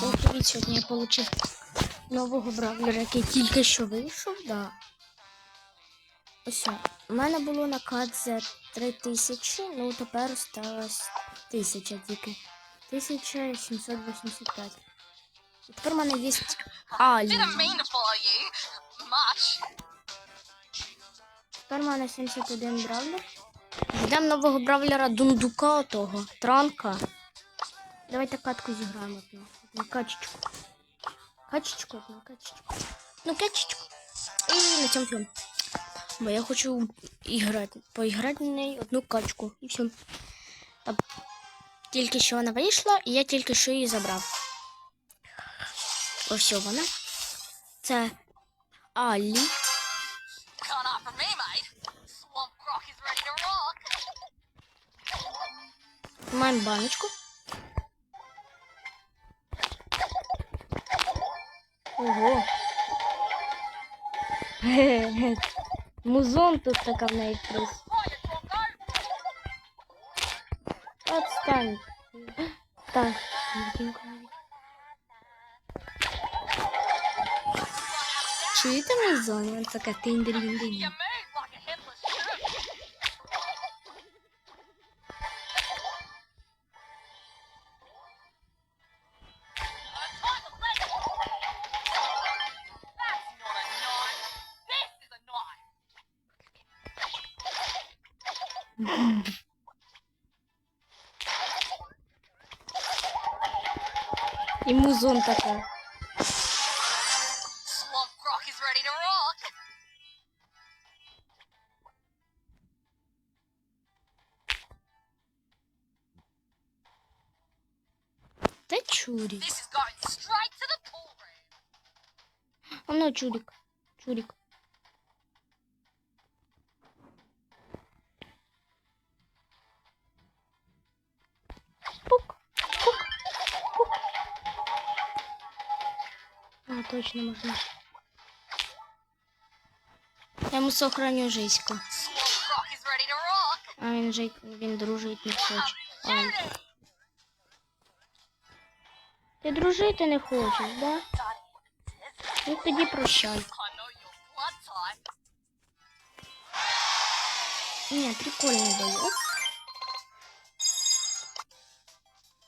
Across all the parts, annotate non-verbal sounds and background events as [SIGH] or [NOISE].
Всім привіт! Сьогодні я отримав нового бравлера, який тільки що вийшов, да. Ось. У мене було на кадзе 3000, ну тепер осталось 1000 тільки. 1785. І тепер у мене є Алі. Тепер у мене 71 бравлер. Ждемо нового бравлера Дундука того, Транка. Давайте катку зіграємо одну. Одну качечку. Качечку, одну качечку. Ну, качечку. І на все. Бо я хочу іграти, поіграти на неї одну качку. І все. Тільки що вона вийшла, і я тільки що її забрав. Ось вона. Це Алі. Can't hide Ого. [LAUGHS] Музон тут така в неї Croco. Отстань. Так. Чуєте музон? Він така тиндріндин. И музон такой. Ты чурик. Оно чурик. Чурик. точно можна. Я йому сохраню жиську. Swamp Croc is ready to rock. А він же він дружить не хоче. Ай. Shoot it. Ти дружити не хочеш, да? Ну тоді прощай. I know your blood type. Ні, прикольний бойок.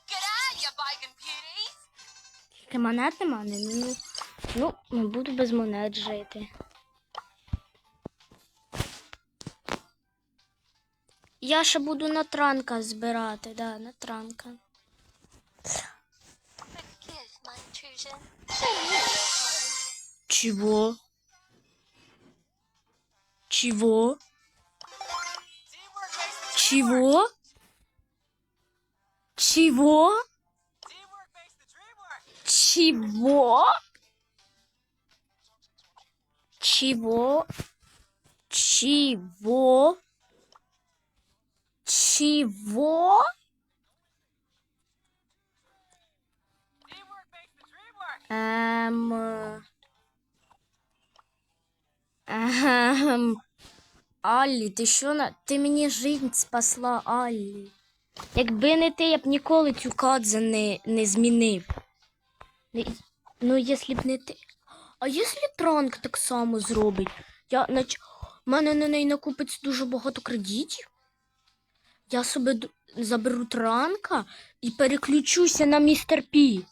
Get out, you bacon beauties. Тільки монет нема, не ну. Ну, буду без монет жити. Я ще буду на транка збирати, да, на транка. Чего? Чего? Чего? Чего? Чего? Чего? Чего? Чего? The dream work. Ем... Ем... Аллі, ти що на. Ти мені жизнь спасла, Аллі. Якби не ти, я б ніколи цю кадзу не, не змінив. Ну, якщо б не ти. А якщо транк так само зробить? Я нач... У мене на неї накупиться дуже багато кредитів. Я собі заберу транка і переключуся на містер Пі.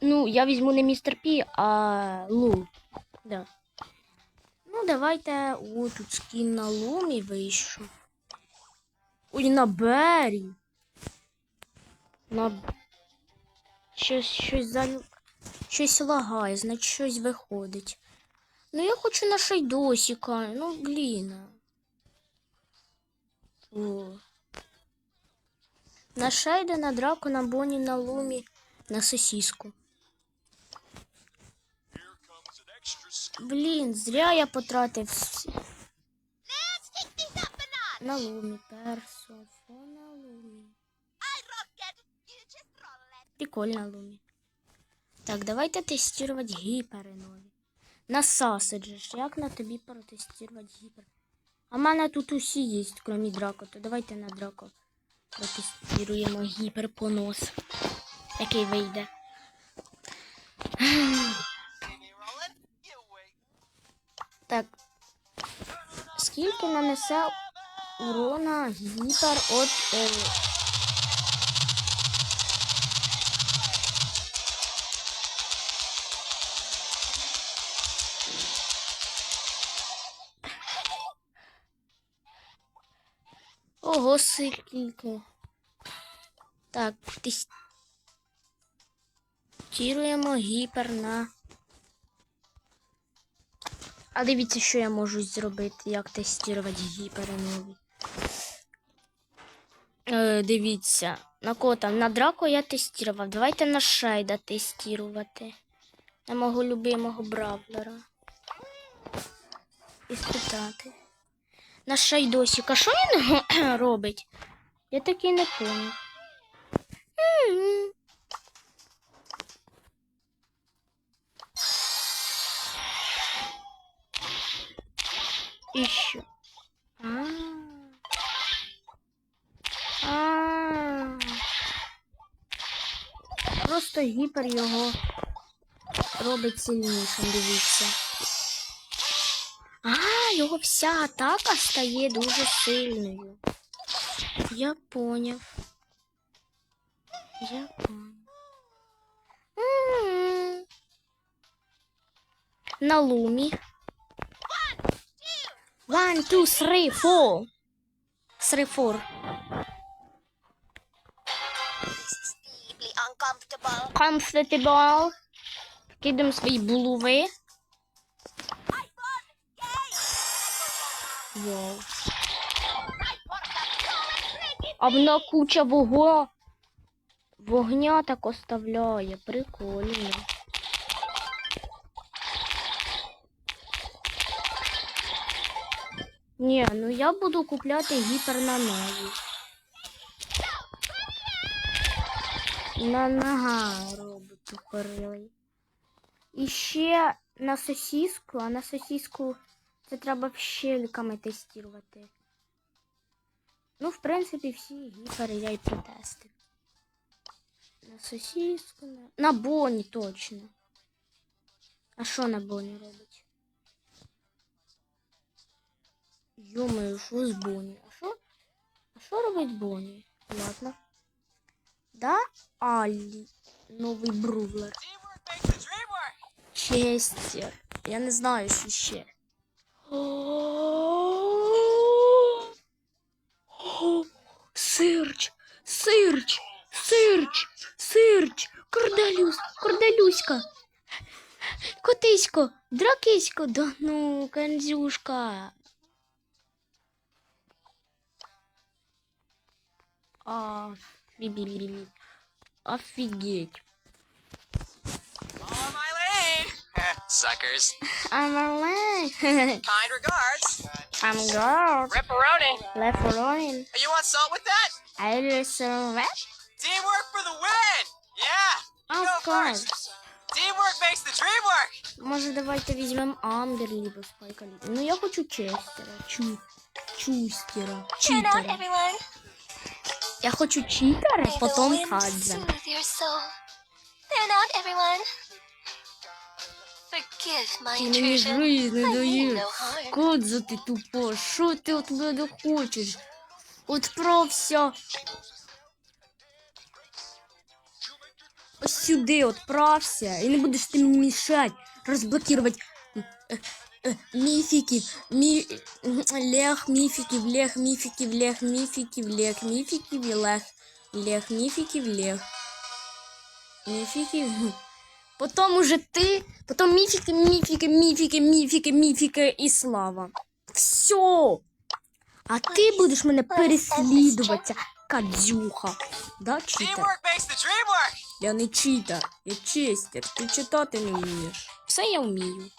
Ну, я візьму не містер Пі, а Лу. Да. Ну, давайте. О, тут скін на Лумі вийшов. Ой, на Бері. На... Щось, щось за... Щось лагає, значить щось виходить. Ну, я хочу на Шейдосіка. Ну, блін. О. На Шейда, на Драку, на Боні, на Лумі, на сосиску. Блін, зря я потратив. На Лумі, персо, фо на Лумі. Прикольно Лумі. Так, давайте тестувати гіпери нові. На Сасаджі ж, як на тобі протестувати гіпер? А в мене тут усі є, крім Драко, то давайте на Драко протестуємо гіперпонос, який вийде. Так. Скільки нанесе урона гіпер от. Е... Ого, скільки. Так, тестуємо гіпер на. А дивіться, що я можу зробити, як тестувати гіпери нові. Е, дивіться, на кого там? На драку я тестував. Давайте на Шайда тестувати. На мого любимого бравлера. І спитати. На Шайдосіка. Що він [COUGHS] робить? Я таки не понял. М. І що? А. А. Просто гіпер його робить сильнішим, дивіться. А, його вся атака стає дуже сильною. Я поняв. Я поняв. М. На лумі. One, two, three, four. Three, four. deeply uncomfortable. Comfortable. Кидаємо свої булави. А вона куча вого... вогня так оставляє. Прикольно. Ні, ну я буду купляти гіпер на нові. На нога робить тупорилий. І ще на сосиску, а на сосиску це треба щельками тестувати. Ну, в принципі, всі гіпери я й протестив. На сосиску, на... на боні точно. А що на боні робить? Йомаю, що з боні? А що? А що робить боні? Ладно. Да, Аллі, новий брувлер. Teamwork makes the dream work. Честер. Я не знаю, що ще. Сирч, сирч, сирч, сирч, корделюс, корделюська. Котисько, дракисько, да ну, канзюшка. А, [LAUGHS] Suckers. I'm alive. [LAUGHS] Kind regards. I'm girl. Ripperoni. Left for running. You want salt with that? I listen red. Teamwork for the win. Yeah. You Of go course. first. Teamwork makes the dream work. Може, давайте візьмемо Амбер либо Спайка. Лі- Ну, я хочу Честера. Чу... Чустера. Turn out, Читера. everyone. Я хочу читера, May the потом wind Кадза. soothe your soul. Turn out, everyone. Ти мені жизнь не даєш. Кадза ти тупо. Що ти от мене хочеш? Отправся. Ось сюди отправся. І не будеш ти мені мішати. Розблокувати е, е, міфіків. Мі... Лех міфіків, лех міфіків, лех міфіків, лех міфіків, лех. Лех міфіків, лех. Міфіків. Потом уже ти, потом міфіки, міфіки, міфіки, міфіки, міфіки і слава. Все. А ти будеш мене переслідувати, кадзюха. Да, читер? Я не читер, я честер. Ти читати не вмієш. Все я вмію.